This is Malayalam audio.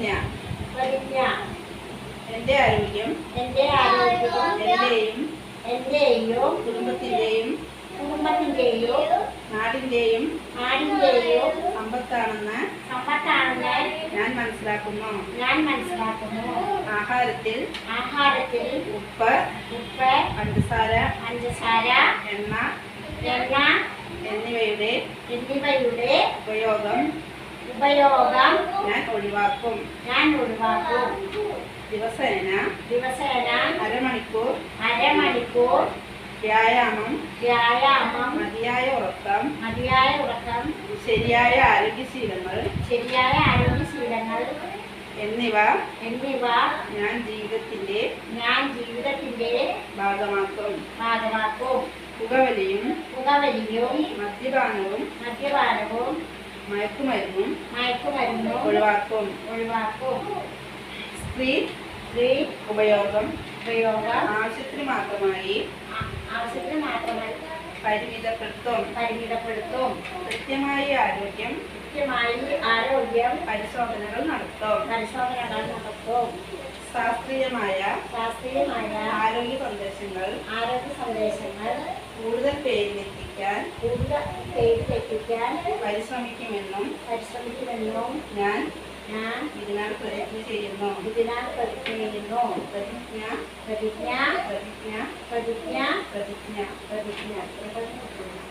പ്രതിജ്ഞ പ്രതിജ്ഞ എന്റെ ആരോഗ്യം എന്റെ ആരോഗ്യവും എന്റെയും എന്റെയും കുടുംബത്തിന്റെയും കുടുംബത്തിന്റെയും നാടിന്റെയും നാടിന്റെയും സമ്പത്താണെന്ന് സമ്പത്താണെന്ന് ഞാൻ മനസ്സിലാക്കുന്നു. ഞാൻ മനസ്സിലാക്കുന്നു. ആഹാരത്തിൽ ആഹാരത്തിൽ ഉപ്പ് ഉപ്പ് പഞ്ചസാര പഞ്ചസാര എണ്ണ എണ്ണ എന്നിവയുടെ എന്നിവയുടെ ഉപയോഗം ഉപയോഗം ഞാൻ ഒഴിവാക്കും. ഞാൻ ഒഴിവാക്കും. ദിവസേന ദിവസേന അരമണിക്കൂർ അരമണിക്കൂർ വ്യായാമം വ്യായാമം മതിയായ ഉറക്കം മതിയായ ഉറക്കം ശരിയായ ആരോഗ്യശീലങ്ങൾ ശരിയായ ആരോഗ്യശീലങ്ങൾ എന്നിവ എന്നിവ ഞാൻ ജീവിതത്തിന്റെ ഞാൻ ജീവിതത്തിന്റെ ഭാഗമാക്കും. ഭാഗമാക്കും. പുകവലിയും പുകവലിയും മദ്യപാനവും മദ്യപാനവും മയക്കുമരുന്നും മയക്കുമരുന്നും ഒഴിവാക്കും. ഒഴിവാക്കും. സ്ത്രീ സ്ത്രീ ഉപയോഗം ഉപയോഗം ആവശ്യത്തിന് മാത്രമായി ആവശ്യത്തിന് മാത്രമായി പരിമിതപ്പെടുത്തും. പരിമിതപ്പെടുത്തും. കൃത്യമായ ആരോഗ്യം കൃത്യമായി ആരോഗ്യം പരിശോധനകൾ നടത്തും. പരിശോധനകൾ നടത്തും. ശാസ്ത്രീയമായ ശാസ്ത്രീയമായ ആരോഗ്യ സന്ദേശങ്ങൾ ആരോഗ്യ സന്ദേശങ്ങൾ കൂടുതൽ പേരിലെത്തിക്കാൻ കൂടുതൽ പേരിലെത്തിക്കാൻ പരിശ്രമിക്കുമെന്നും പരിശ്രമിക്കുമെന്നും ഞാൻ ഞാൻ ഇതിനാൽ പ്രതിജ്ഞ ചെയ്യുന്നു. ഇതിനാൽ പ്രതിജ്ഞ ചെയ്യുന്നു. പ്രതിജ്ഞ പ്രതിജ്ഞ പ്രതിജ്ഞ പ്രതിജ്ഞ പ്രതിജ്ഞ പ്രതിജ്ഞ പ്രതിജ്ഞ